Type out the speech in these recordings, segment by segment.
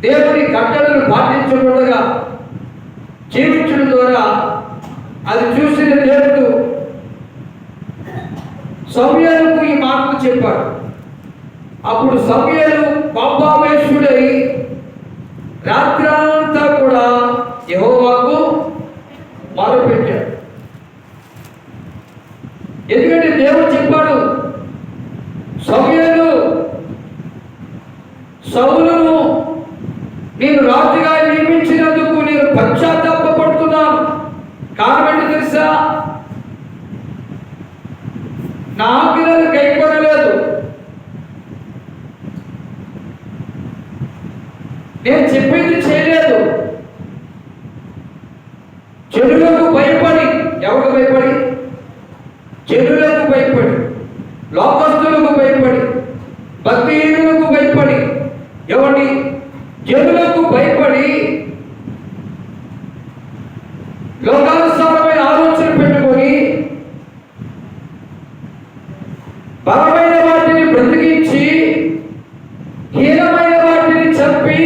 దేవుని కట్టలను పాటించకుండా జీవించడం ద్వారా అది చూసిన దేవుడు సమయాలకు ఈ మాటలు చెప్పాడు. అప్పుడు సమయాలు పాపావేశుడై రాత్రంతా కూడా యహోవాకు మొదలుపెట్టాడు ఎందుకంటే దేవుడు చెప్పాడు సమయాలు సౌలను నేను రాజుగా నియమించినందుకు నేను పశ్చాత్తాపడుతున్నాను కారణం ఏంటి తెలుసా? నా ఆజ్ఞలు కైకొనలేదు. నేను చెప్పింది చేయలేదు. చెడులకు భయపడి ఎవరికి భయపడి? చెడులకు భయపడి లోకస్తులకు భయపడి భక్తిహీనులకు భయపడి ఎవరి ఎదులకు భయపడి లోకానుసారమైన ఆలోచన పెట్టుకొని బలమైన వాటిని బ్రతికించి హీనమైన వాటిని చంపి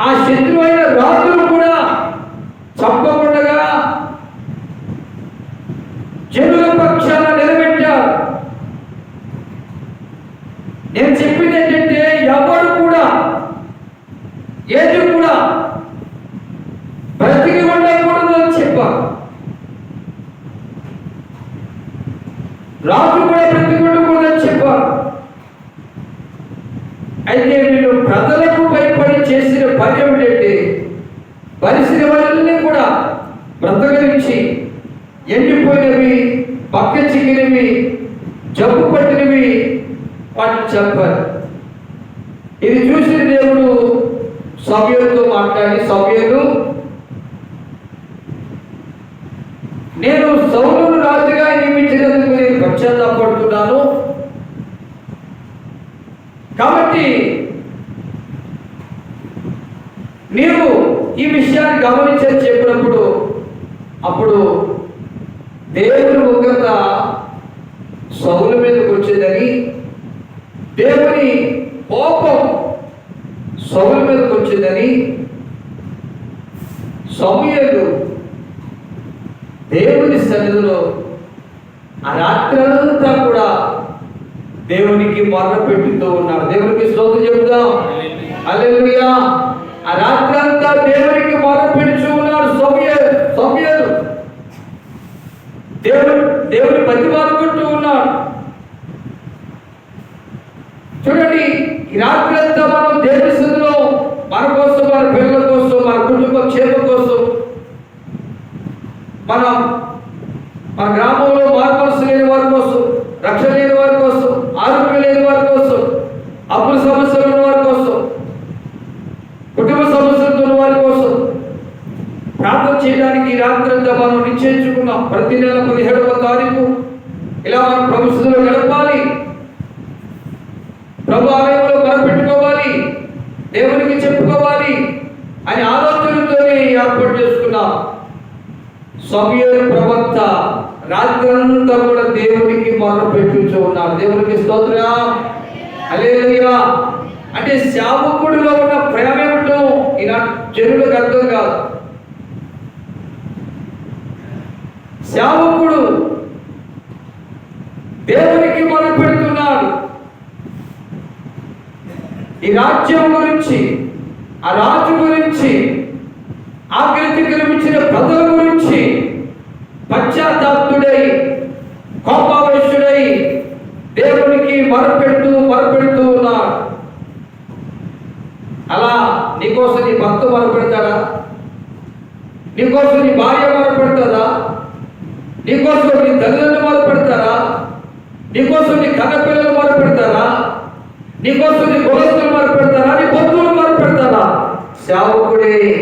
ఆ శత్రువైన రాజును కూడా చంపకుండా ఏది కూడా బ్రతికి ఉండకూడదు అని చెప్పారు రాజు కూడా బ్రతికి ఉండకూడదు అని చెప్పారు అయితే వీళ్ళు ప్రజలకు భయపడి చేసిన పని ఏమిటంటే పరిశ్రమలన్నీ కూడా బ్రతకరించి ఎండిపోయినవి పక్క చిక్కినవి జబ్బు పట్టినవి వాటిని చెప్పారు ఇది చూసిన సభ్యులతో మాట్లాడి సభ్యులు నేను సౌలును రాజుగా నియమించినందుకు నేను పశ్చాత్తాపడుతున్నాను. కాబట్టి నీవు ఈ విషయాన్ని గమనించని చెప్పినప్పుడు అప్పుడు దేవుని ముఖంగా సౌలు మీదకి వచ్చేదని దేవుని కోపం సౌలు మీదకి వచ్చిందని సమయలు దేవుని సన్నిధిలో ఆ రాత్రంతా కూడా దేవునికి మొర్ర పెట్టుతూ ఉన్నారు. దేవునికి స్తోత్రం చెబుదాం. హల్లెలూయా. ఆ రాత్రంతా దేవునికి మొర్ర పెడుతూ ఉన్నారు సౌమ్య సమయలు. దేవుడు దేవుని బతిమాలుకుంటూ ఉన్నాడు చూడండి ఈ రాత్రంతా మనం దేవుని స్థితిలో మన కోసం మన పిల్లల కోసం మన కుటుంబ క్షేమం కోసం మనం మన గ్రామంలో మార్పలసు లేని వారి కోసం రక్షణ లేని వారి కోసం ఆరోగ్యం లేని వారి కోసం అప్పుల సమస్యలు ఉన్న వారి కోసం కుటుంబ సమస్యలతో ఉన్న వారి కోసం ప్రార్థన చేయడానికి రాత్రంతా మనం నిశ్చయించుకున్నాం. ప్రతి నెల పదిహేడవ తారీఖు ఇలా మనం ప్రభుత్వంలో గడపాలి ప్రభు ఆలయంలో కనిపెట్టుకోవాలి. దేవునికి చెప్పుకోవాలి అని ఆలోచనతోనే ఏర్పాటు చేసుకున్నాం. సమయ ప్రవక్త రాత్రంతా కూడా దేవునికి మొదలు పెట్టుచూ ఉన్నారు. దేవునికి స్తోత్ర. అలేలుయా అంటే శావకుడిలో ఉన్న ప్రేమ ఏమిటో ఇలా చెరువులకు అర్థం కాదు. శావకుడు దేవునికి మొదలు పెడుతున్నాడు. ఈ రాజ్యం గురించి ఆ రాజు గురించి ఆకృతి గురించి ప్రజల గురించి పశ్చాత్తాప్తుడై కోపావేశుడై దేవునికి మరపెడుతూ మరపెడుతూ ఉన్నాడు. అలా నీకోసం నీ భర్త మరపెడతాడా? నీకోసం నీ భార్య మొరపెడతారా నీకోసం నీ తల్లిదండ్రులు మొరపెడతారా? నీకోసం నీ కన్నపిల్లలు పిల్లలు నీకోసం నీ కులస్తులు మొరపెడతారా? నీ బంధువులు మొరపెడతారా? సేవకుడే